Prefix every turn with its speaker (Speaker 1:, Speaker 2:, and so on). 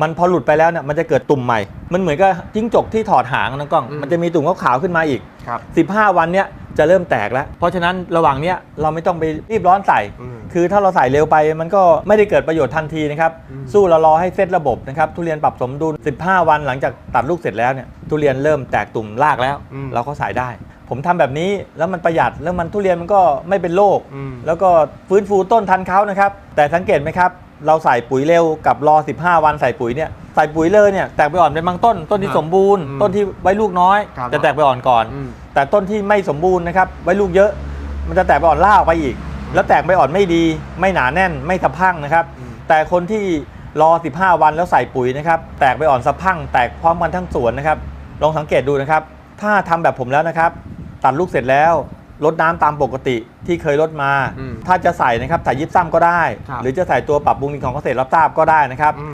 Speaker 1: มันพอหลุดไปแล้วเนี่ยมันจะเกิดตุ่มใหม่ มันเหมือนกับจิ้งจกที่ถอดหางนะกล้อง
Speaker 2: อืม
Speaker 1: มันจะมีตุ่มขาวๆขึ้นมาอีก
Speaker 2: ครับ
Speaker 1: 15 วันเนี่ยจะเริ่มแตกแล้ว เพราะฉะนั้นระหว่างเนี้ยเราไม่ต้องไปรีบร้อนใส่
Speaker 2: อืม
Speaker 1: คือถ้าเราใส่เร็วไปมันก็ไม่ได้เกิดประโยชน์ทันทีนะครับ
Speaker 2: อืม
Speaker 1: สู้เรารอให้เซตระบบนะครับ ทุเรียนปรับสมดุล 15 วันหลังจากตัดลูกเสร็จแล้วเนี่ย ทุเรียนเริ่มแตกตุ่มรากแล้ว
Speaker 2: อืม
Speaker 1: เราก็ใส่ได้ ผมทำแบบนี้แล้วมันประหยัดแล้วมันทุเรียนมันก็ไม่เป็นโรค
Speaker 2: อืม
Speaker 1: แล้วก็ฟื้นฟูต้นทันเขานะครับ แต่สังเกตไหมครับ เราใส่ปุ๋ยเร็วกับรอ 15 วันใส่ปุ๋ยเนี่ยใส่ปุ๋ยเลยเนี่ยแตกไปอ่อนเป็นบางต้น ต้นที่
Speaker 2: ครับ
Speaker 1: สมบูรณ์
Speaker 2: อืม
Speaker 1: ต้นที่ไว้ลูกน้อย
Speaker 2: ครับ
Speaker 1: จะแตกไปอ่อนก่อน
Speaker 2: อืม
Speaker 1: แต่ต้นที่ไม่สมบูรณ์นะครับไว้ลูกเยอะ มันจะแตกไปอ่อนล่าออกไปอีก แล้วแตกไปอ่อนไม่ดี ไม่หนาแน่นไม่สะพรั่งนะครับ
Speaker 2: อืม
Speaker 1: แต่คนที่รอ 15 วันแล้วใส่ปุ๋ยนะครับแตกไปอ่อนสะพรั่งแตกพร้อมกันทั้งสวนนะครับลองสังเกตดูนะครับ ถ้าทำแบบผมแล้วนะครับ ตัดลูกเสร็จแล้ว ลดน้ำตามปกติที่เคยลดมา
Speaker 2: อืม
Speaker 1: ถ้าจะใส่นะครับใส่ยิบซ้ำก็ได้
Speaker 2: ครับ
Speaker 1: หรือจะใส่ตัวปรับปรุงดินของเกษตรรับทราบก็ได้นะครับ